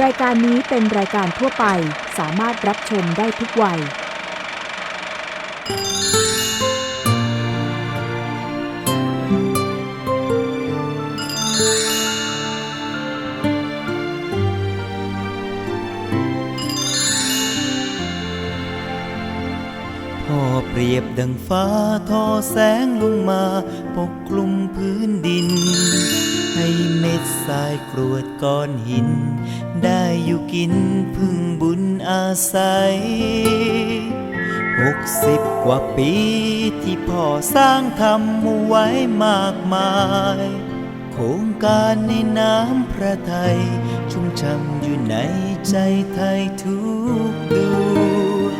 รายการนี้เป็นรายการทั่วไปสามารถรับชมได้ทุกวัย พ่อเปรียบดังฟ้าทอแสงลงมา ปกคลุมพื้นดิน ให้เม็ดทรายกรวดก้อนหิน ได้อยู่กินพึ่งบุญอาศัยหกสิบกว่าปีที่พ่อสร้างทำเอาไว้มากมาย โครงการในน้ำพระไทย ชุ่มช่ำอยู่ในใจไทยทุกดวง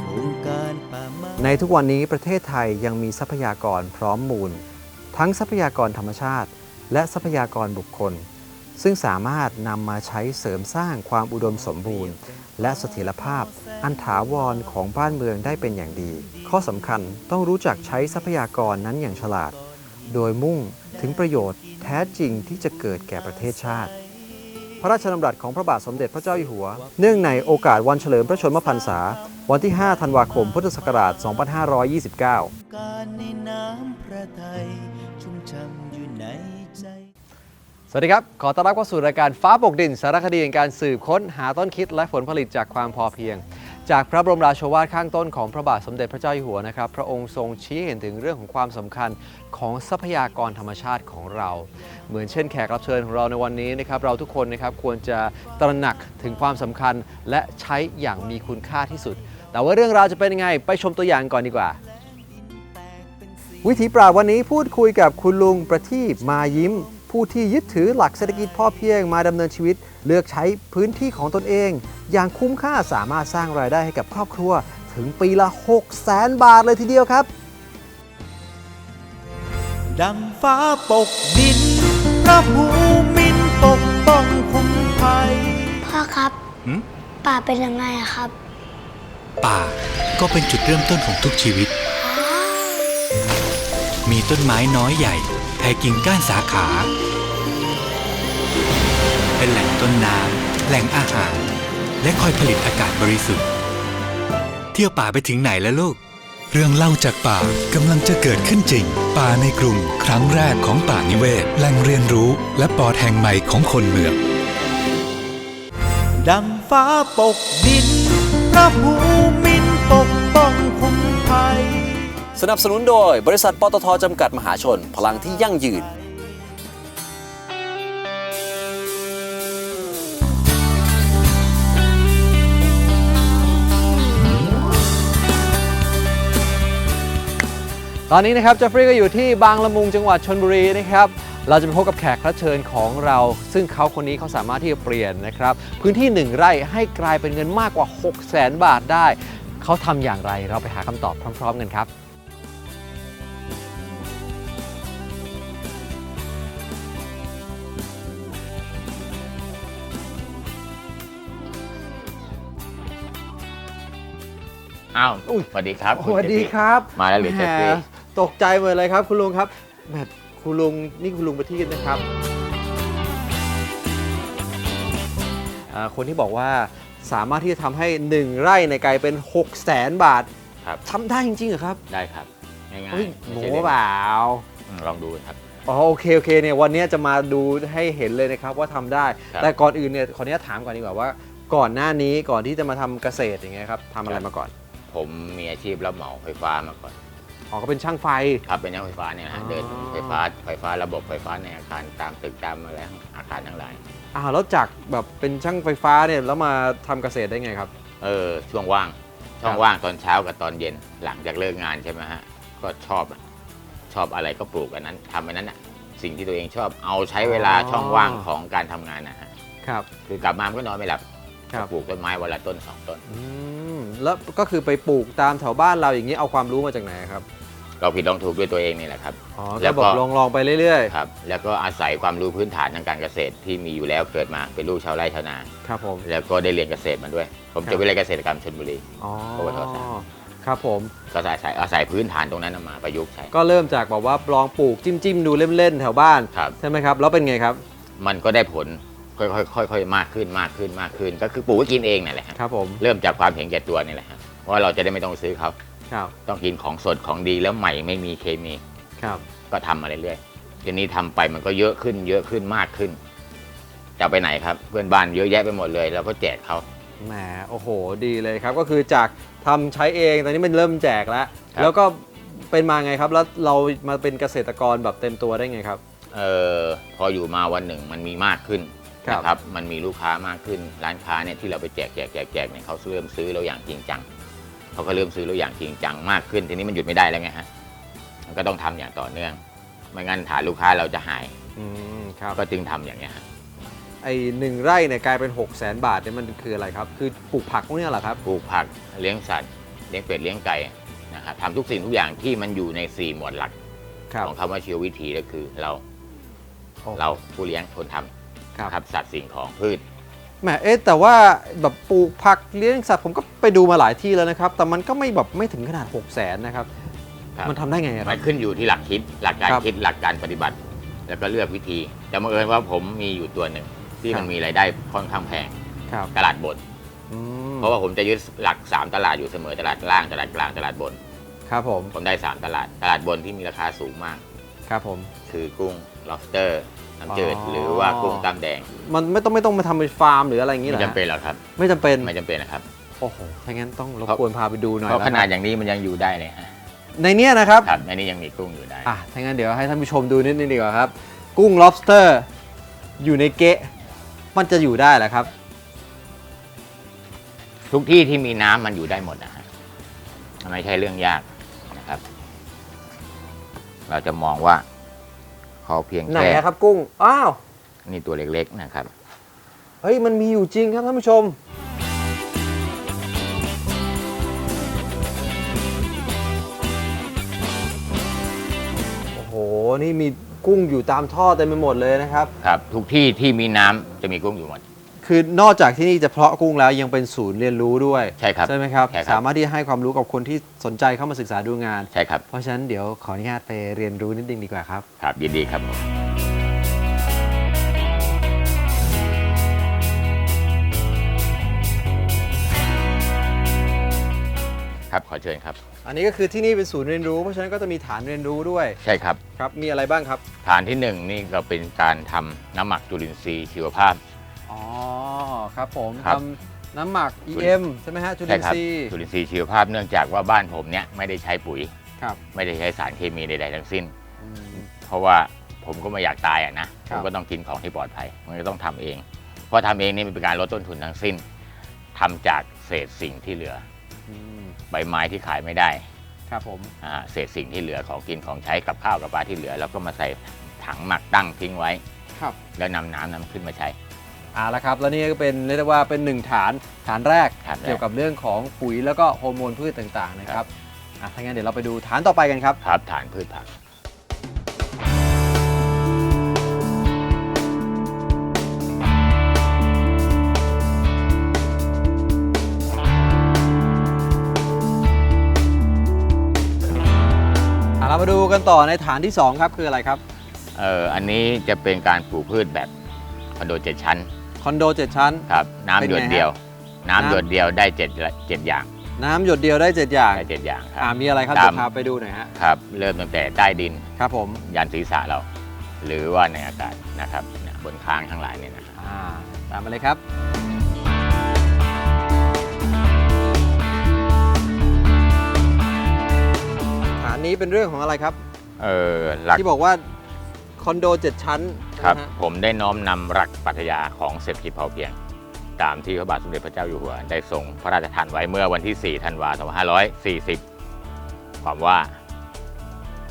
โครงการป่าไม้ในทุกวันนี้ประเทศไทยยังมีทรัพยากรพร้อมมูล ทั้งทรัพยากรธรรมชาติ และทรัพยากรบุคคล ซึ่งสามารถนำมาใช้เสริมสร้างความอุดมสมบูรณ์ และเสถียรภาพ อันถาวรของบ้านเมืองได้เป็นอย่างดี ข้อสำคัญต้องรู้จักใช้ทรัพยากรนั้นอย่างฉลาด โดยมุ่งถึงประโยชน์แท้จริงที่จะเกิดแก่ประเทศชาติ พระราชดำรัสของพระบาทสมเด็จพระเจ้าอยู่หัว เนื่องในโอกาสวันเฉลิมพระชนมพรรษา วันที่ 5 ธันวาคม พุทธศักราช 2529 สวัสดีครับ ขอต้อนรับเข้าสู่รายการฟ้าปกดิน สารคดีแห่งการสืบค้นหาต้นคิดและผลผลิตจากความพอเพียง จากพระบรมราโชวาทข้างต้นของพระบาทสมเด็จพระเจ้าอยู่หัวนะครับ พระองค์ทรงชี้เห็นถึงเรื่องของความสำคัญของทรัพยากรธรรมชาติของเรา เหมือนเช่นแขกรับเชิญของเราในวันนี้นะครับ เราทุกคนนะครับควรจะตระหนักถึงความสำคัญและใช้อย่างมีคุณค่าที่สุด แต่ว่าเรื่องราวจะเป็นยังไงไปชมตัวอย่างก่อนดีกว่าวิถีปราบวันนี้พูดคุยกับคุณลุงประทีปมายิ้ม ผู้ที่ยึดถือหลักเศรษฐกิจพอเพียงมาดำเนินชีวิต เลือกใช้พื้นที่ของตนเอง อย่างคุ้มค่าสามารถสร้างรายได้ให้กับครอบครัว ถึงปีละ6 0แสนบาทเลยทีเดียวครับ ดังฟ้าปกดินพระภูมินปกป้องคุ้มภัยพ่อครับหืม ป่าเป็นยังไงอะครับ ป่าก็เป็นจุดเริ่มต้นของทุกชีวิต มีต้นไม้น้อยใหญ่แผ่กิ่งก้านสาขาเป็นแหล่ง ต้นน้ำแหล่งอาหาร และคอยผลิตอากาศบริสุทธิ์ เที่ยวป่าไปถึงไหนแล้วลูก เรื่องเล่าจากป่ากำลังจะเกิดขึ้นจริง ป่าในกรุง ครั้งแรกของป่านิเวศแหล่งเรียนรู้และปอดแห่งใหม่ของคนเมือง ดังฟ้าปกดินพระภูมินปกป้องคุ้มภัยสนับสนุนโดยบริษัทปตทจำกัดมหาชน พลังที่ยั่งยืน ตอนนี้นะครับเจฟฟรีย์ก็อยู่ที่บางละมุงจังหวัดชนบุรีนะครับ เราจะไปพบกับแขกรับเชิญของเรา ซึ่งเขาคนนี้เขาสามารถที่จะเปลี่ยนนะครับ พื้นที่หนึ่งไร่ให้กลายเป็นเงินมากกว่า 6 0 0 0 0 0บาทได้ เขาทำอย่างไรเราไปหาคำตอบพร้อม ๆ กันครับ อ้าวอุ๊ยสวัสดีครับสวัสดีครับมาแล้วหรือเจฟฟี่แหม ตกใจหมดเลยครับ คุณลุงครับแหมคุณลุงนี่คุณลุงประทีปนะครับอ่าคนที่บอกว่าสามารถที่จะทำให้ 1 ไร่ในกลายเป็น 6 0แสนบาทครับ ทำได้จริงๆเหรอครับได้ครับ ง่ายๆเฮ้ยไม่โหใช่เรื่องเปล่า อืมลองดูครับ อ๋อโอเคโอเคเนี่ยวันนี้จะมาดูให้เห็นเลยนะครับว่าทำได้ ครับ แต่ก่อนอื่นเนี่ยขออนุญาตถามก่อนดีกว่าว่า ก่อนหน้านี้ก่อนที่จะมาทำเกษตรอย่างเงี้ยครับทำอะไรมาก่อนผมมีอาชีพรับเหมาไฟฟ้ามาก่อน อ๋อก็เป็นช่างไฟ ครับเป็นช่างไฟฟ้าเนี่ยนะฮะอ๋อ เดินไฟฟ้าไฟฟ้าระบบไฟฟ้าในอาคารตามตึกตามอะไรอาคารทั้งหลายอ้าวแล้วจากแบบเป็นช่างไฟฟ้าเนี่ยแล้วมาทำเกษตรได้ไงครับ เออช่วงว่างช่วคงรับว่างตอนเช้ากับตอนเย็นหลังจากเลิกงานใช่ไหมฮะก็ชอบอะชอบอะไรก็ปลูกอันนั้นทำอันนั้นอะสิ่งที่ตัวเองชอบเอาใช้เวลาช่องว่างของการทำงานนะฮะครับ คือกลับมามันก็นอนไม่หลับครับ ปลูกต้นไม้วันละต้นสองต้น อืมแล้วก็คือไปปลูกตามแถวบ้านเราอย่างนี้เอาความรู้มาจากไหนครับ เราผิดลองถูกด้วยตัวเองนี่แหละครับ อ๋อแล้ก็วก็บอกลองลองไปเรื่อยครับ แล้วก็อาศัยความรู้พื้นฐานทางการเกษตรที่มีอยู่แล้วเกิดมาเป็นลูกชาวไร่ชาวนา ๆ ครับผม แล้วก็ได้เรียนเกษตรมาด้วย ผมครัจะบ วิทยาลัยเกษตรกรรมชลบุรี อ๋อ ปวทสาม ครับผม ก็อาศัยอาศัยพื้นฐานตรงนั้นมาประยุกต์ใช้ ก็เริ่มจากแบบว่าลองปลูกจิ้มจิ้มๆดูเล่นๆแถวบ้าน ครับ ใช่ไหมครับ แล้วเป็นไงครับ มันก็ได้ผลค่อยๆค่อยๆมากขึ้นมากขึ้นมากขึ้น ก็คือปลูกไว้กินเองนั่นแหละฮะครับผม เริ่มจากความเห็นแก่ตัวนี่แหละฮะเพราะว่าเราจะได้ไม่ต้องซื้อเขา ครับต้องกินของสดของดีแล้วใหม่ไม่มีเคมี ครับก็ทำมาเรื่อยๆทีนี้ทำไปมันก็เยอะขึ้น เยอะขึ้นมากขึ้น จะเอาไปไหนครับ เพื่อนบ้านเยอะแยะไปหมดเลยเราก็แจกเขา แหมโอ้โห ดีเลยครับ ก็คือจากทำใช้เองตอนนี้มันเริ่มแจกแล้ว ครับ แล้วก็เป็นมาไงครับ แล้วเรามาเป็นเกษตรกรแบบเต็มตัวได้ไงครับ เออพออยู่มาวันหนึ่งมันมีมากขึ้นครับ นะครับ มันมีลูกค้ามากขึ้น ร้านค้าเนี่ยที่เราไปแจกแจกแจกแจกเนี่ยเขาเริ่มซื้อเราอย่างจริงจัง เขาก็เริ่มซื้อเราอย่างจริงจังมากขึ้น ทีนี้มันหยุดไม่ได้แล้วไงฮะมันก็ต้องทำอย่างต่อเนื่อง ไม่งั้นฐานลูกค้าเราจะหายอืมครับก็จึงทำอย่างเงี้ยฮะไอหนึ่งไร่เนี่ยกลายเป็น 6 0 0 0 0 0 บาทเนี่ยมันคืออะไรครับ คือปลูกผักพวกเนี้ยเหรอครับ ปลูกผักเลี้ยงสัตว์เลี้ยงเป็ดเลี้ยงไก่นะครับทำทุกสิ่งทุกอย่างที่มันอยู่ในสี่หมวดหลัก ครับของคำว่าชีววิถีก็คือเรา โอ้ เราผู้เลี้ยงคนทำครับครับสัตว์สิ่งของพืชแหมเอ๊ะแต่ว่าแบบปลูกผักเลี้ยงสัตว์ผมก็ไปดูมาหลายที่แล้วนะครับ แต่มันก็ไม่แบบไม่ถึงขนาด 6 0 0 0 0นนะครับ ครับมันทำได้ไงคมัรับนขึ้นอยู่ที่หลักคิดหลักการครับคิดหลักการปฏิบัติ แล้วก็เลือกวิธี แต่บังเอิญว่าผมมีอยู่ตัวหนึ่งที่ครับมันมีรายได้ค่อนข้างแพงครับตลาดบน อืมเพราะว่าผมจะยึดหลัก 3 ตลาดอยู่เสมอตลาดล่างตลาดกลางตลาดบน ครับผมผมได้ 3 ตลาด ตลาดบนที่มีราคาสูงมาก ครับผมคือกุ้ง lobster น้ำจืดอ๋อ หรือว่ากุ้งตามแดงมันไม่ต้องไม่ต้องมาทำเป็นฟาร์มหรืออะไรอย่างนี้เหรไม่อจำเป็นหรอกครับ ไม่จำเป็นไม่จำเป็นนะครับ โอ้โหถ้างั้นต้องรบเพราะกวนพาไปดูหน่อยเพราะแล้วขนาดคอรับย่างนี้มันยังอยู่ได้เลยฮะในเนี้ยนะครับ ครับในนี้ยังมีกุ้งอยู่ได้ อะถ้างั้นเดี๋ยวให้ท่านผู้ชมดูนิดนึงดีกว่าครับ กุ้ง lobster อยู่ในเกะ มันจะอยู่ได้เหรอครับ ทุกที่ที่มีน้ำมันอยู่ได้หมดนะฮะมันไม่ใช่เรื่องยากนะครับ เราจะมองว่า เขาเพียงไหนแค่อะครับกุ้ง อ้าว นี่ตัวเล็กๆนะครับ เฮ้ย มันมีอยู่จริงครับท่านผู้ชม โอ้โห นี่มีกุ้งอยู่ตามท่อเต็มไปหมดเลยนะครับ ครับ ทุกที่ที่มีน้ำจะมีกุ้งอยู่หมด คือนอกจากที่นี่จะเพาะกุ้งแล้วยังเป็นศูนย์เรียนรู้ด้วยใช่ครับใช่ไหมครับ ใช่ครับ สามารถที่จะให้ความรู้กับคนที่สนใจเข้ามาศึกษาดูงาน ใช่ครับ เพราะฉะนั้นเดี๋ยวขออนุญาตไปเรียนรู้นิดนึงดีกว่าครับ ครับยินดีครับครับขอเชิญครับ อันนี้ก็คือที่นี่เป็นศูนย์เรียนรู้เพราะฉะนั้นก็จะมีฐานเรียนรู้ด้วยใช่ครับ ครับ มีอะไรบ้างครับ ฐานที่หนึ่งนี่ก็เป็นการทำน้ำหมักจุลินทรีย์ชีวภาพ อ๋อครับผมครับทำน้ำหมัก EM ใช่ไหมฮะจุลิใช่นครับทรีย์จุลินทรีย์ชีวภาพเนื่องจากว่าบ้านผมเนี่ยไม่ได้ใช้ปุ๋ย ครับไม่ได้ใช้สารเคมีใดๆทั้งสิ้น อืม เพราะว่าผมก็ไม่อยากตายอะนะคผรับ มก็ต้องกินของที่ปลอดภัย มันก็ต้องทำเอง เพราะทำเองนี่มันเป็นการลดต้นทุนทั้งสิ้นทำจากเศษสิ่งที่เหลือ อืมใบไม้ที่ขายไม่ได้ครับผมอ่าเศษสิ่งที่เหลือของกินของใช้กับข้าวกับปลาที่เหลือ แล้วก็มาใส่ถังหมักตั้งทิ้งไว้ ครับแล้วนำน้ำนั้นขึ้นมาใช้ เอาละครับแล้วนี่ก็เป็นเรียกได้ว่าเป็นหนึ่งฐานฐานแรกฐานแรก เกี่ยวกับเรื่องของปุ๋ยแล้วก็ฮอร์โมนพืชต่างๆนะครับอะถ้างั้นเดี๋ยวเราไปดูฐานต่อไปกันครับ ครับฐานพืชผัก อะเรามาดูกันต่อในฐานที่ 2 ครับ คืออะไรครับ เอ่ออันนี้จะเป็นการปลูกพืชแบบคอนโดเจ็ดชั้นค อนโด 7 ชั้น ครับน้ำเป็นหยไงดฮะเดียวน้ำน้ำหยดเดียวได้เจ็ดเจ็ดอย่าง น้ำหยดเดียวได้ 7 อย่างได้เจ็ดอย่างครัอ่าบมีอะไรครับตามเดี๋ยวพาไปดูหน่อยฮะครับเริ่มตั้งแต่ใต้ดินครับผมยันศีรษะเรา หรือว่าในอากาศนะครับเนี่ยบนค้างทั้งหลายเนี่ยนะครับอ่าตามมาเลยครับฐานนี้เป็นเรื่องของอะไรครับ เออหลักที่บอกว่า คอนโด 7 ชั้นครับ นะฮะผมได้น้อมนำหลักปรัชญาของเศรษฐกิจพอเพียง ตามที่พระบาทสมเด็จพระเจ้าอยู่หัว ได้ทรงพระราชทานไว้เมื่อวันที่ 4 ธันวาคม 2540 ความว่า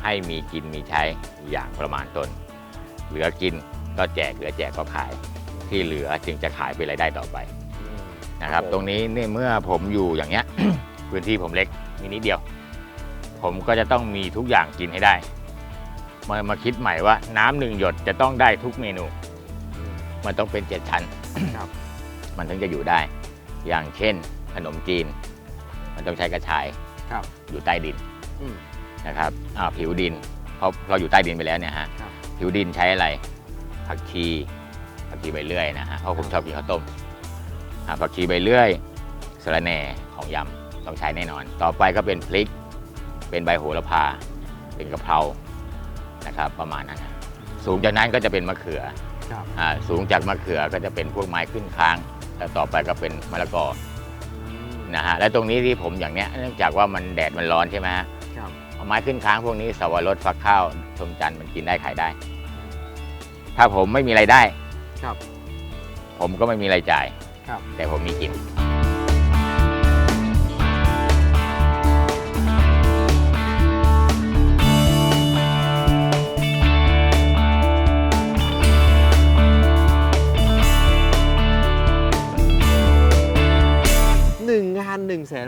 ให้มีกินมีใช้อย่างประมาณตน เหลือกินก็แจกเหลือแจกก็ขาย ที่เหลือจึงจะขายเป็นรายได้ต่อไป นะครับครับผม ตรงนี้เนี่ยเมื่อผมอยู่อย่างเงี้ย พื้นที่ผมเล็กมีนิดเดียว ผมก็จะต้องมีทุกอย่างกินให้ได้ มามาคิดใหม่ว่าน้ำหนึ่งหยดจะต้องได้ทุกเมนู มันต้องเป็นเจ็ดชั้นครับ มันถึงจะอยู่ได้ อย่างเช่นขนมจีน มันต้องใช้กระชายครับอยู่ใต้ดินอืมนะครับอ่าผิวดินเพราะเราอยู่ใต้ดินไปแล้วเนี่ยฮะครับ ผิวดินใช้อะไรผักชีผักชีใบเลื่อยนะฮะเพราะผมชอบกินข้าวต้มอ่าผักชีใบเลื่อยสะระแหน่ของยำต้องใช้แน่นอน ต่อไปก็เป็นพริก เป็นใบโหระพา เป็นกะเพรา นะครับประมาณนั้น สูงจากนั้นก็จะเป็นมะเขือครับ อ่าสูงจากมะเขือก็จะเป็นพวกไม้ขึ้นค้างแล้วต่อไปก็เป็นมะละกอนะฮะและตรงนี้ที่ผมอย่างเนี้ยเนื่องจากว่ามันแดดมันร้อนใช่ไหมฮะครับ เอาไม้ขึ้นค้างพวกนี้สวรสฟักข้าวชมจันทร์มันกินได้ขายได้ ถ้าผมไม่มีไรายได้ ครับ ผมก็ไม่มีรายจ่าย ครับ แต่ผมมีกินหนึ่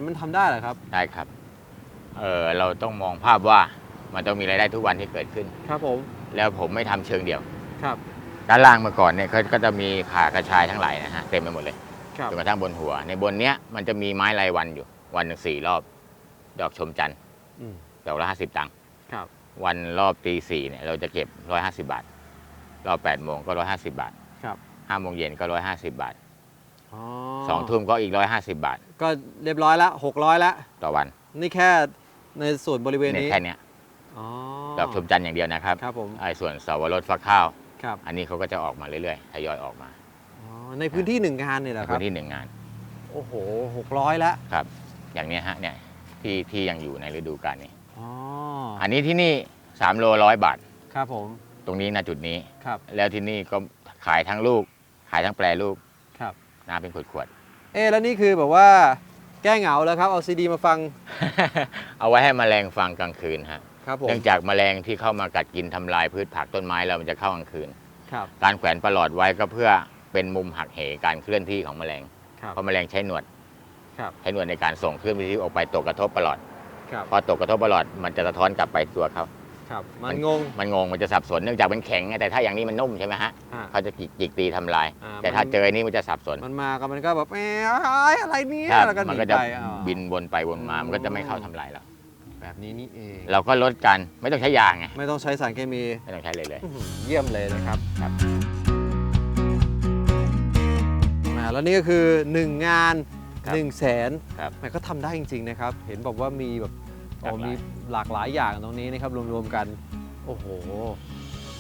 มันทำได้เหรอครับ ได้ครับ เออเราต้องมองภาพว่ามันต้องมีรายได้ทุกวันที่เกิดขึ้น ครับผม แล้วผมไม่ทำเชิงเดียว ครับ ด้านล่างเมื่อก่อนเนี่ยเขาก็จะมีขากระชายทั้งหลายนะฮะเต็มไปหมดเลยครับ จนกระทั่งบนหัว ในบนเนี้ยมันจะมีไม้รายวันอยู่ วันหนึ่งสี่รอบ ดอกชมจันทร์อืม ดอกละห้าสิบตังค์ครับ วันรอบตีสี่เนี่ยเราจะเก็บร้อยห้าสิบาท รอบแปดโมงก็ร้อยห้าสิบาทครับ ห้าโมงเย็นก็ร้อยห้าสิบาทอ๋อ สองทุ่มก็อีกร้อยห้าสิบาท ก็เรียบร้อยแล้วหกร้อยแล้วต่อวัน นี่แค่ในส่วนบริเวณเนี่ยนี้แค่เนี้ยอ๋อดอกชมจันทร์อย่างเดียวนะครับครับผมไอ้ส่วนสวรสฟักข้าวครับ อันนี้เขาก็จะออกมาเรื่อยๆทยอยออกมาอ๋อในพื้นที่หนึ่งงานเนี่ยเหรอคพื้รับนที่หนึ่งงาน โอ้โหหกร้อยแล้วครับ อย่างเนี้ยฮะเนี่ยที่ที่ยังอยู่ในฤดูกาลนี้อ๋ออันนี้ที่นี่3โลร้อยบาทครับผม ตรงนี้นะจุดนี้ครับ แล้วที่นี่ก็ขายทั้งลูก ขายทั้งแปรรูปครับ น้ำเป็นขวดเอ๊ะแล้วนี่คือแบบว่าแก้เหงาแล้วครับเอาซีดีมาฟังๆ เอาไว้ให้แมลงฟังกลางคืนฮะครับผมเนื่องจากแมลงที่เข้ามากัดกินทำลายพืชผักต้นไม้เรามันจะเข้ากลางคืน ครับ การแขวนประหลอดไว้ก็เพื่อเป็นมุมหักเหการเคลื่อนที่ของแมลง ครับ เพราะแมลงใช้หนวดครับ ใช้หนวดในการส่งคลื่นวิทยุออกไปตกกระทบประหลอด ครับ พอตกกระทบประหลอดมันจะสะท้อนกลับไปตัวเขา ครับ มันงง มันงงมันจะสับสนเนื่องจากมันแข็งไงแต่ถ้าอย่างนี้มันนุ่มใช่ไหมฮะอ่า เขาจะจิกตีทำลาย อ่าแต่ถ้ามัน เจออันนี้มันจะสับสนมันมากับมันก็แบบเอ๊ะอะไรเนี่ยครับแล้วก็หมันนีก็จะไปอ่าบินวนไปวนมาอืมมันก็จะไม่เข้าทำลายเราแบบนี้นี่เอง เราก็ลดกันไม่ต้องใช้ยาไงไม่ต้องใช้สารเคมีไม่ต้องใช้เลยเลย อื้อหือเยี่ยมเลยนะครับครับอ่าแล้วนี่ก็คือ 1 งานครับ1 0 0 0 0แสนครับมันก็ทำได้จริง ๆ นะครับ เห็นบอกว่ามีแบบ โอ้หลากหลายมีหลากหลายอย่างตรงนี้นะครับรวมๆกัน โอ้โห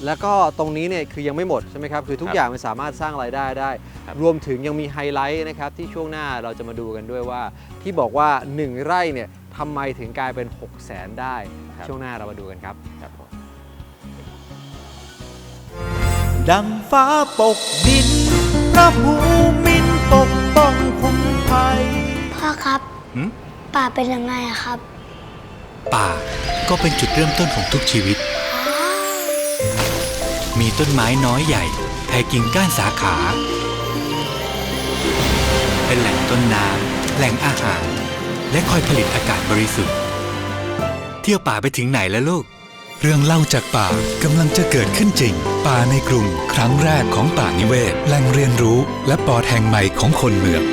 แล้วก็ตรงนี้เนี่ยคือยังไม่หมดใช่ไหมครับ คือทุกอย่างมันสามารถสร้างรายได้ได้รวมถึงยังมีไฮไลท์นะครับที่ช่วงหน้าเราจะมาดูกันด้วยว่า ที่บอกว่า 1 ไร่เนี่ยทำไมถึงกลายเป็น 6 0 0แสนได้ครับช่วงหน้าเรามาดูกันครับ ครับผม ดังฟ้าปกดิน พระภูมินปกป้องคุ้มภัยพ่อครับ หืม ป่าเป็นยังไงอะครับ ป่าก็เป็นจุดเริ่มต้นของทุกชีวิต มีต้นไม้น้อยใหญ่แผ่กิ่งก้านสาขา เป็นแหล่งต้นน้ำแหล่งอาหาร และคอยผลิตอากาศบริสุทธิ์ เที่ยวป่าไปถึงไหนแล้วลูก เรื่องเล่าจากป่ากำลังจะเกิดขึ้นจริง ป่าในกรุง ครั้งแรกของป่านิเวศ แหล่งเรียนรู้และปอดแห่งใหม่ของคนเมือง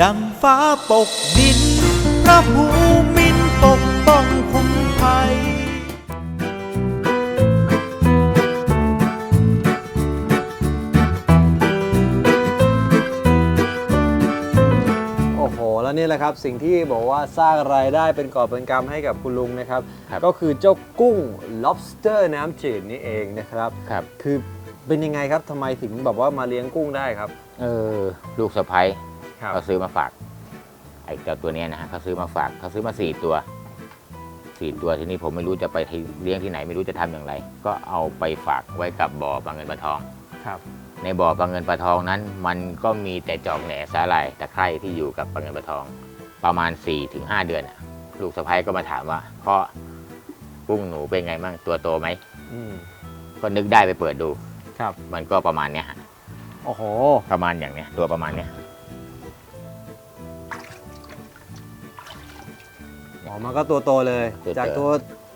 ดังฟ้าปกดิน พระภูมินปกป้องคุ้มภัย โอ้โห แล้วนี่แหละครับ สิ่งที่บอกว่าสร้างรายได้เป็นกอบเป็นกำให้กับคุณลุงนะครับ ครับ ก็คือเจ้ากุ้ง lobster น้ำจืดนี่เองนะครับ ครับ คือเป็นยังไงครับทำไมถึงแบบว่ามาเลี้ยงกุ้งได้ครับ เออ ลูกสะพ้ยครับเขาซื้อมาฝากไอ้เจ้าตัวเนี้ยนะฮะเขาซื้อมาฝากเขาซื้อมาสี่ตัวสี่ตัวทีนี้ผมไม่รู้จะไปที่เลี้ยงที่ไหนไม่รู้จะทำอย่างไร ก็เอาไปฝากไว้กับบ่อปลาเงินปลาทองครับ ในบ่อปลาเงินปลาทองนั้น มันก็มีแต่จอกแหน่สาหร่ายตะไคร่ที่อยู่กับปลาเงินปลาทอง ประมาณ4ี่ถึงหเดือนน่ะลูกสะพ้ยก็มาถามว่าพ่อกุ้งหนูเป็นไงบ้างตัวโตไหมอืมก็นึกได้ไปเปิดดู ครับ มันก็ประมาณเนี้ยฮะโอ้โห ประมาณอย่างเนี้ยตัวประมาณเนี้ย มันก็ตัวโตเลยจากตัว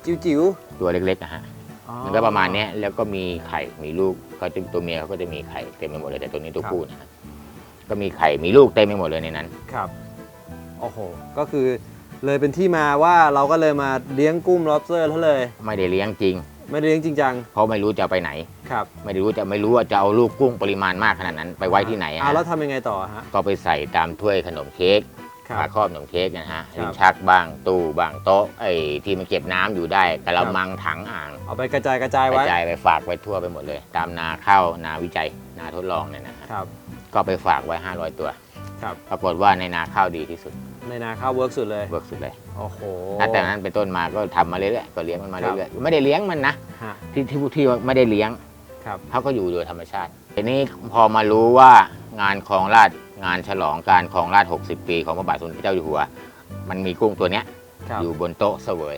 จิ๋วตัวเล็กๆนะฮะ ๆอ๋อมันก็ประมาณเนี้ยแล้วก็มีไข่มีลูกเขาจะตัวเมียเขาก็จะมีไข่เต็มไปหมดเลยแต่ตัวนี้ตัวผู้นะฮะก็มีไข่มีลูกเต็มไปหมดเลยในนั้น ครับโอ้โหก็คือเลยเป็นที่มาว่าเราก็เลยมาเลี้ยงกุ้ง lobster แล้วเลย ไม่ได้เลี้ยงจริง ไม่ได้เลี้ยงจริงจังเพราะไม่รู้จะเอาไปไหน ครับไม่รู้จะไม่รู้ว่าจะเอาลูกกุ้งปริมาณมากขนาดนั้นไปไว้ที่ไหนอ่าฮะแล้วทำยังไงต่อฮะก็ไปใส่ตามถ้วยขนมเค้ก ครับฝาครอบขนมเค้กนะฮะครับลิ้นชักบ้างตู้บ้างโต๊ะไอ้ที่มันเก็บน้ำอยู่ได้กระมังถังอ่างเอาไปกระจายกระจายกไว้ ระจายไปฝากไว้ทั่วไปหมดเลย ตามนาข้าวนาวิจัยนาทดลองเนี่ยนะฮะครับ ก็ไปฝากไว้ 500 ตัว ครับ ปรากฏว่าในนาข้าวดีที่สุดในนาข้าวเวิร์กสุดเลย เวิร์กสุดเลย โอ้โหตั้งแต่นั้นเป็นต้นมาก็ทำมาเรื่อยๆก็เลี้ยงมันมาครับเรื่อยๆไม่ได้เลี้ยงมันนะ ฮะที่ที่ที่ไม่ได้เลี้ยง ครับ เขาก็อยู่โดยธรรมชาติทีนี้พอมารู้ว่างานคลองราช งานฉลองการคลองราช60 ปีของพระบาทสมเด็จพระเจ้าอยู่หัว มันมีกุ้งตัวเนี้ยครับอยู่บนโต๊ะเสวย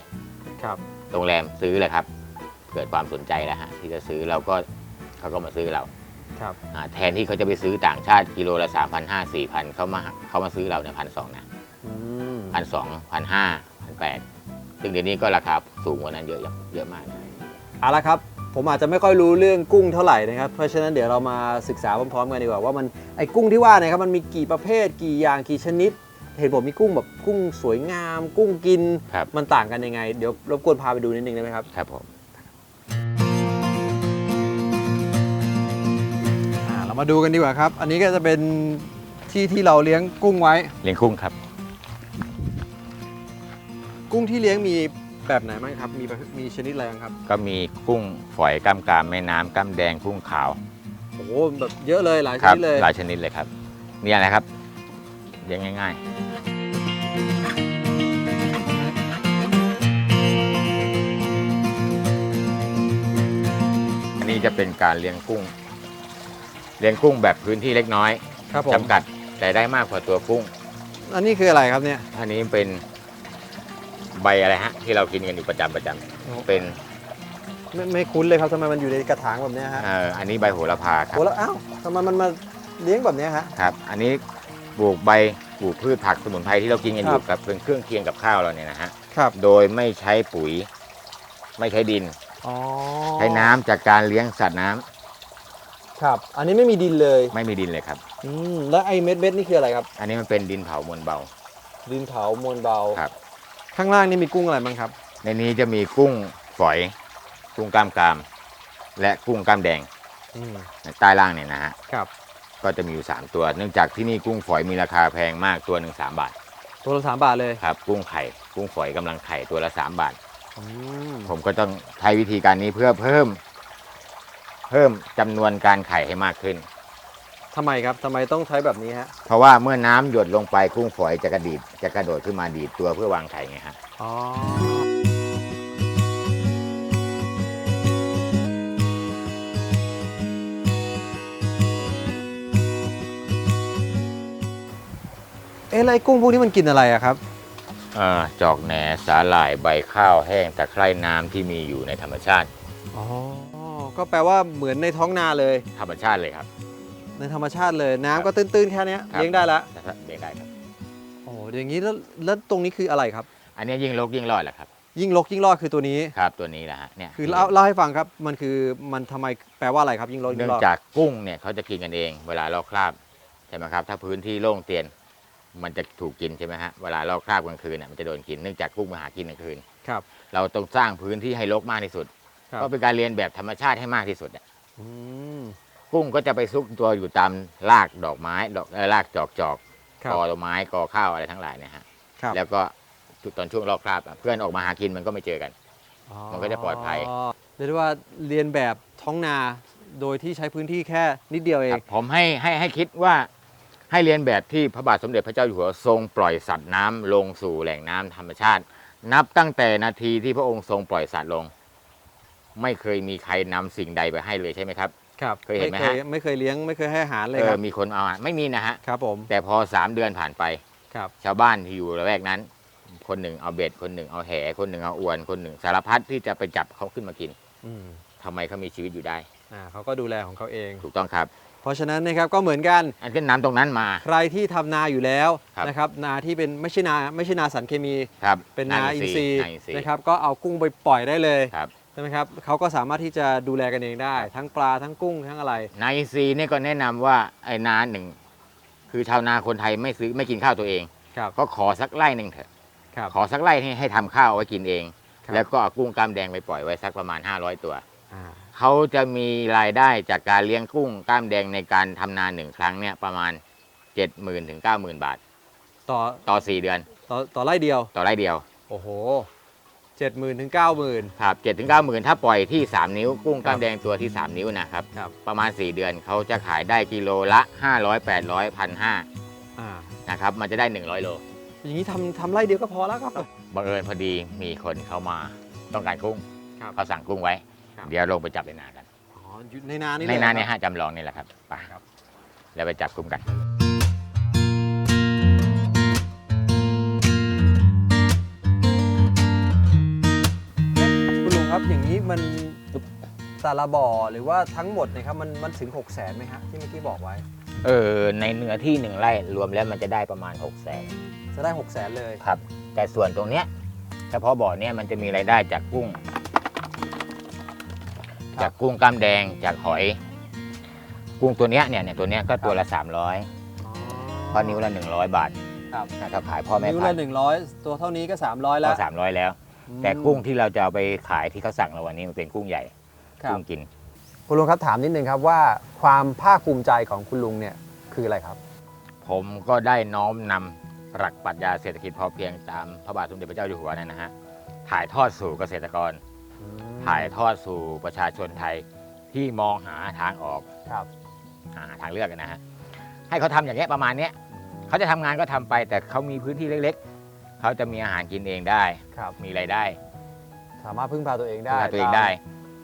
ครับโรงแรมซื้อเลยครับ เกิดความสนใจแล้วฮะที่จะซื้อเราก็เขาก็มาซื้อเราครับอ่าแทนที่เขาจะไปซื้อต่างชาติกิโลละ3 5 0 0 4 0 0เขามาเขามาซื้อเราเนี่ยพันสองนะอืมพันสองพันห้าพันแปดซึ่งเดี๋ยวนี้ก็ราคาสูงกว่านั้นเยอะเยอะมากนะ เอาละครับ ผมอาจจะไม่ค่อยรู้เรื่องกุ้งเท่าไหร่นะครับ เพราะฉะนั้นเดี๋ยวเรามาศึกษาพร้อมๆกันดีกว่าว่ามันไอ้กุ้งที่ว่าเนี่ยครับมันมีกี่ประเภทกี่อย่างกี่ชนิด เห็นบอกมีกุ้งแบบกุ้งสวยงาม กุ้งกินครับ มันต่างกันยังไง เดี๋ยวรบกวนพาไปดูนิดนึงได้ไหมครับ ครับผมอ่าเรามาดูกันดีกว่าครับ อันนี้ก็จะเป็นที่ที่เราเลี้ยงกุ้งไว้ เลี้ยงกุ้งครับ กุ้งที่เลี้ยงมี แบบไหนบ้างครับ มีประเภทมีชนิดอะไรบ้างครับ ก็มีกุ้งฝอยกล้ามกรามแม่น้ำกล้ามแดงกุ้งขาวโอ้โหแบบเยอะเลยหลายชครันิดเลย หลายชนิดเลยครับนี่อะไรครับเลี้ยงง่าย ๆ อันนี้จะเป็นการเลี้ยงกุ้ง เลี้ยงกุ้งแบบพื้นที่เล็กน้อยครับผมจำกัดแต่ได้มากกว่าตัวกุ้ง อันนี้คืออะไรครับเนี่ย อันนี้เป็น ใบอะไรฮะ ที่เรากินกันอยู่ประจำประจำเป็นไม่ไม่คุ้นเลยครับทำไมมันอยู่ในกระถางแบบเนี้ยฮะเอ่ออันนี้ใบโหระพาครับโอ้แล้วอ้าวทำไมมันมาเลี้ยงแบบเนี้ยฮะ ครับ อันนี้ปลูกใบปลูกพืชผักสมุนไพรที่เรากินกันอครัยู่บกับเป็นเครื่องเคียงกับข้าวเราเนี่ยนะฮะครับโดยไม่ใช้ปุ๋ย ไม่ใช้ดิน อ๋อใช้น้ำจากการเลี้ยงสัตว์น้ำครับ อันนี้ไม่มีดินเลยไม่มีดินเลยครับ อืมแล้วไอ้เม็ดเม็ดนี่คืออะไรครับ อันนี้มันเป็นดินเผามวลเบา ดินเผามวลเบาครับ ข้างล่างนี่มีกุ้งอะไรบ้างครับ ในนี้จะมีกุ้งฝอย กุ้งกล้ามกราม และกุ้งกล้ามแดงอืมในใต้ล่างเนี่ยนะฮะ ครับก็จะมีอยู่ 3 ตัว เนื่องจากที่นี่กุ้งฝอยมีราคาแพงมากตัวหนึ่งสามบาทตัวละสามบาทเลยครับ กุ้งไข่ กุ้งฝอยกำลังไข่ตัวละ 3 บาท อืมผมก็ต้องใช้วิธีการนี้เพื่อเพิ่ม เพิ่มจำนวนการไข่ให้มากขึ้น ทำไมครับทำไมต้องใช้แบบนี้ฮะเพราะว่าเมื่อน้ำหยดลงไปกุ้งฝอยจะกระดีดจะกระโดดขึ้นมาดีดตัวเพื่อวางไข่ไงฮะ อ๋อเอ๊ะแล้วไอ้กุ้งพวกนี้มันกินอะไรอะครับ เอ่อจอกแหนสาหร่ายใบข้าวแห้งตะไคร่น้ำที่มีอยู่ในธรรมชาติ อ๋อ ก็แปลว่าเหมือนในท้องนาเลย ธรรมชาติเลยครับ ในธรรมชาติเลยน้ำก็ตื้นๆแค่เนี้ยครับ เลี้ยงได้ละเลี้ยงได้ครับ โอ้โหอย่างนี้แล้วแล้วตรงนี้คืออะไรครับ อันนี้ยิ่งลกยิ่งรอดแหละครับ ยิ่งลกยิ่งรอดคือตัวนี้ ครับตัวนี้แหละฮะเนี่ยคือเล่าเล่าให้ฟังครับมันคือมันทำไมแปลว่าอะไรครับยิ่งลกยิ่เนื่องงรอดจากกุ้งเนี่ยเขาจะกินกันเอง เวลาลอกคราบใช่ไหมครับ ถ้าพื้นที่โล่งเตียน มันจะถูกกินใช่ไหมฮะเวลาลอกคราบกลางคืนเนี่ยมันจะโดนกินเนื่องจากกุ้งมาหากินกลางคืน ครับ เราต้องสร้างพื้นที่ให้รกมากที่สุด ครับ ก็เป็นการเรียนแบบธรรมชาติให้มากที่สุดอะอืม กุ้งก็จะไปซุกตัวอยู่ตามรากดอกไม้ดอกเอ่อรากจอกจอกครับ กอต้นไม้กอข้าวอะไรทั้งหลายเนี่ยฮะครับแล้วก็ตอนช่วงลอกคราบอะเพื่อนออกมาหากินมันก็ไม่เจอกัน มันก็จะปลอดภัย เรียกได้ว่าเรียนแบบท้องนาโดยที่ใช้พื้นที่แค่นิดเดียวเอคง รับผมให้ให้ให้คิดว่าให้เรียนแบบที่พระบาทสมเด็จพระเจ้าอยู่หัวทรงปล่อยสัตว์น้ำลงสู่แหล่งน้ำธรรมชาติ นับตั้งแต่นาทีที่พระองค์ทรงปล่อยสัตว์ลง ไม่เคยมีใครนำสิ่งใดไปให้เลยใช่ไหมครับ ครับเคยเห็นไหมไม่ฮะเคยไม่เคยเลี้ยงไม่เคยให้อาหารเลยเอคอรับมีคนเอาอะไม่มีนะฮะ ครับผมแต่พอสามเดือนผ่านไป ครับชาวบ้านที่อยู่ละแวกนั้น คนหนึ่งเอาเบ็ดคนหนึ่งเอาแหคนหนึ่งเอาอวน คนหนึ่งสารพัดที่จะไปจับเขาขึ้นมากินอืมทำไมเขามีชีวิตอยู่ได้ อ่าเขาก็ดูแลของเขาเอง ถูกต้องครับ เพราะฉะนั้นนะครับก็เหมือนกัน อันก็น้ำตรงนั้นมา ใครที่ทำนาอยู่แล้วครับ นะครับนาที่เป็นไม่ใช่นาไม่ใช่นาสันเคมี ครับเป็นนาอินทรีย์นาอินทรีย์นะครับก็เอากุ้งไปปล่อยได้เลย ครับใช่ไหมครับเขาก็สามารถที่จะดูแลกันเองได้ ทั้งปลาทั้งกุ้งทั้งอะไร นายอินทรีย์เนี่ยก็แนะนำว่าไอ้นาหนึ่ง คือชาวนาคนไทยไม่ซื้อไม่กินข้าวตัวเองครับก็ขอสักไร่หนึ่งเถอะครับขอสักไร่ให้ให้ทำข้าวเอาไว้กินเอง ครับ แล้วก็เอากุ้งกล้ามแดงไปปล่อยไว้สักประมาณ 500 ตัว อ่าเขาจะมีรายได้จากการเลี้ยงกุ้งกล้ามแดงในการทำนาหนึ่งครั้งเนี่ยประมาณ 70,000ถึง90,000 บาท ต่อต่อ 4 เดือน ต่อต่อไร่เดียวต่อไร่เดียว โอ้โห เจ็ดหมื่นถึงเก้าหมื่นครับ7ถึง90,000ถ้าปล่อยที่ 3 นิ้วกุ้งกล้ามแดงตัวที่ 3 นิ้วนะครับ ครับ ประมาณ 4 เดือนเขาจะขายได้กิโลละ 500 800 1,500อ่านะครับมันจะได้ 100 โลอย่างนี้ทำทำไร่เดียวก็พอแล้วครับ บังเอิญพอดีมีคนเข้ามาต้องการกุ้งครับเขาสั่งกุ้งไว้ ครับ เดี๋ยวลงไปจับในนากัน อ๋ออยู่ในนานี่ในลนาหรอเนี่ยครับฮะจำลองนี่แหละครับไปครับ แล้วไปจับกุ้งกัน มันแต่ละบ่อหรือว่าทั้งหมดเนะครับมันมันถึง6กแสนไหมฮะที่เมื่อกี้บอกไว้ เออในเนื้อที่หนึ่งไร่รวมแล้วมันจะได้ประมาณ6กแสนจะได้6กแสนเลย ครับ แต่ส่วนตรงเนี้ยเฉพาะบ่อเนี้ยมันจะมีรายได้จากกุ้งจากกุ้งกล้ามแดงจากหอย กุ้งตัวเนี้ยเนี่ยเนี่ยตัวเนี้ยก็ตัวละ 300เพราะนิ้วละ 100 บาทครับ นะครับขายพ่อแม่นิ้วพัละนหนึ่งร้อยตัวเท่านี้ก็ 300 แล้วก็สามร้อยแล้ว แต่กุ้งที่เราจะเอาไปขายที่เขาสั่งเราวันนี้มันเป็นกุ้งใหญ่ครับ กุ้งกิน คุณลุงครับถามนิดนึงครับว่าความภาคภูมิใจของคุณลุงเนี่ยคืออะไรครับ ผมก็ได้น้อมนำหลักปรัชญาเศรษฐกิจพอเพียงตามพระบาทสมเด็จพระเจ้าอยู่หัวนั่นนะฮะถ่ายทอดสู่เกษตรกร ถ่ายทอดสู่ประชาชนไทยที่มองหาทางออกครับ หาทางเลือกนะฮะให้เขาทำอย่างเงี้ยประมาณเนี้ยเขาจะทำงานก็ทำไปแต่เขามีพื้นที่เล็กๆ เขาจะมีอาหารกินเองได้ ครับ มีรายได้สามารถพึ่งพาตัวเองได้ดูแลตัวเองได้ต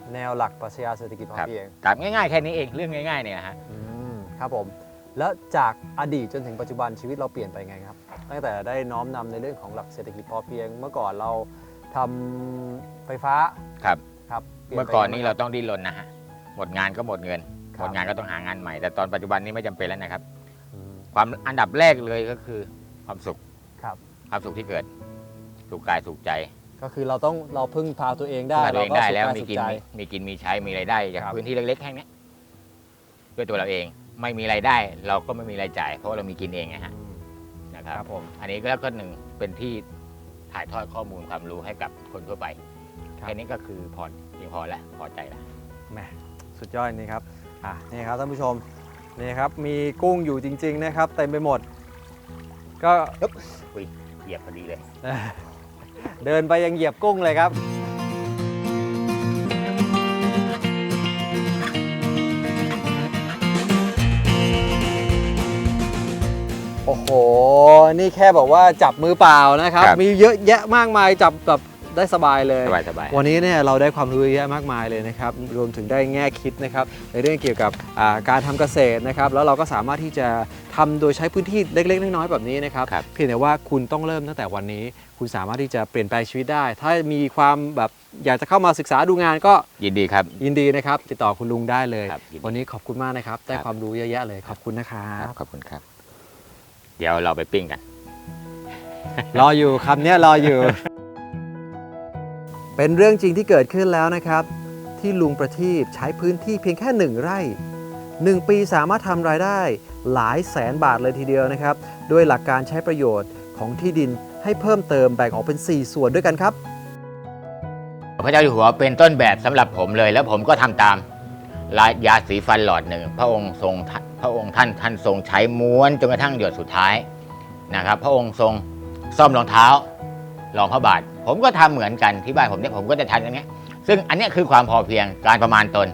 ามแนวหลักปรัชญาเศรษฐกิจพอครับเพียงกับง่ายๆแค่นี้เองเรื่องง่ายๆเนี่ยนะฮะอืมครับผมแล้วจากอดีตจนถึงปัจจุบันชีวิตเราเปลี่ยนไปไงครับ ตั้งแต่ได้น้อมนำในเรื่องของหลักเศรษฐกิจพอเพียง เมื่อก่อนเราทำไฟฟ้าครับครับปลี่ยเมื่อไปก่อนยังไงนี้เราต้องดิ้นรนนะฮะหมดงานก็หมดเงินครับหมดงานก็ต้องหางานใหม่ แต่ตอนปัจจุบันนี้ไม่จำเป็นแล้วนะครับอืมความอันดับแรกเลยก็คือความสุขครับ ความสุขที่เกิดสุขกายสุขใจก็คือเราต้องเราพึ่งพาตัวเองได้พึ่งพาตัวเองได้แล้วเรามีสุขกินใจมีมีกินมีใช้มีรายได้จากครับพื้นที่เล็กๆแค่เนี้ยด้วยตัวเราเองไม่มีรายได้ เราก็ไม่มีรายจ่าย เพราะว่าเรามีกินเองไงฮะอืมนะครับครับผมอันนี้ก็แล้วก็หนึ่งเป็นที่ถ่ายทอดข้อมูลความรู้ให้กับคนทั่วไปแค่นี้ก็คือพอเพียงพอแล้วพอใจแล้วแหมสุดยอดนี่ครับอะนี่ครับท่านผู้ชมนี่ครับมีกุ้งอยู่จริง ๆ นะครับเต็มไปหมด ก็ เหยียบพอดีเลย เดินไปยังเหยียบกุ้งเลยครับ โอ้โห นี่แค่บอกว่าจับมือเปล่านะครับ ครับ มีเยอะแยะมากมายจับแบบ ได้สบายเลย สบายสบายวันนี้เนี่ยเราได้ความรู้เยอะแยะมากมายเลยนะครับรวมถึงได้แง่คิดนะครับในเรื่องเกี่ยวกับอ่าการทำเกษตรนะครับแล้วเราก็สามารถที่จะทำโดยใช้พื้นที่เล็กๆน้อยๆแบบนี้นะครับครับเพียงแต่ว่าคุณต้องเริ่มตั้งแต่วันนี้ คุณสามารถที่จะเปลี่ยนแปลงชีวิตได้ ถ้ามีความแบบอยากจะเข้ามาศึกษาดูงานก็ยินดีครับ ยินดีนะครับ ติดต่อคุณลุงได้เลยครับยินดีวันนี้ขอบคุณมากนะครับ ได้ครับความรู้เยอะแยะเลยขอบคุณนะครับขอบคุณครับ เดี๋ยวเราไปปิ้งกัน รออยู่คำเนี้ยรออยู่ เป็นเรื่องจริงที่เกิดขึ้นแล้วนะครับ ที่ลุงประทีปใช้พื้นที่เพียงแค่หนึ่งไร่หนึ่งปีสามารถทำรายได้หลายแสนบาทเลยทีเดียวนะครับ ด้วยหลักการใช้ประโยชน์ของที่ดินให้เพิ่มเติมแบ่งออกเป็น 4 ส่วนด้วยกันครับ พระเจ้าอยู่หัวเป็นต้นแบบสำหรับผมเลย แล้วผมก็ทำตามลายยาสีฟันหลอดหนึ่งพระองค์ทรงพระองค์ท่านท่านทรงใช้ม้วนจนกระทั่งหยดสุดท้ายนะครับ พระองค์ทรงซ่อมรองเท้า รองพระบาท ผมก็ทำเหมือนกันที่บ้านผมเนี่ยผมก็จะทำอย่างเนี้ยซึ่งอันเนี้ยคือความพอเพียงการประมาณตน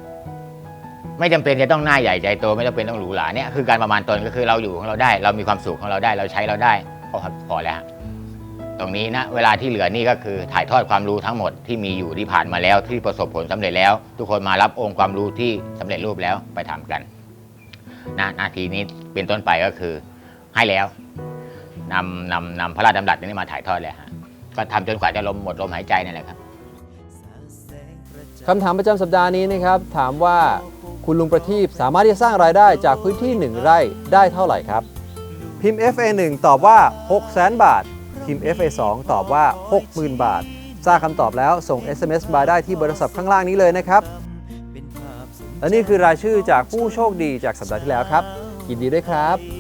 ไม่จำเป็นจะต้องหน้าใหญ่ใจโตไม่จำเป็นต้องหรูหราเนี่ยคือการประมาณตนก็คือเราอยู่ของเราได้ เรามีความสุขของเราได้เราใช้เราได้ก็พอแล้วฮะตรงนี้นะเวลาที่เหลือนี่ก็คือถ่ายทอดความรู้ทั้งหมดที่มีอยู่ที่ผ่านมาแล้วที่ประสบผลสำเร็จแล้ว ทุกคนมารับองค์ความรู้ที่สำเร็จรูปแล้วไปทำกันนะนาทีนี้เป็นต้นไปก็คือให้แล้วนำนำนำพระราชดำรัสนี้มาถ่ายทอดเลยฮะ ก็ทำจนกว่าจะลมหมดลมหายใจนั่นแหละครับคำถามประจำสัปดาห์นี้นะครับ ถามว่าคุณลุงประทีปสามารถที่จะสร้างรายได้จากพื้นที่ 1 ไร่ได้เท่าไหร่ครับ พิมพ์ FA 1 ตอบว่า6 0 0 0 0 0 บาท พิมพ์ FA 2 ตอบว่า 60,000 บาท ทราบคำตอบแล้วส่ง SMS มาได้ที่เบอร์โทรศัพท์ข้างล่างนี้เลยนะครับ และนี่คือรายชื่อจากผู้โชคดีจากสัปดาห์ที่แล้วครับยินดีด้วยครับ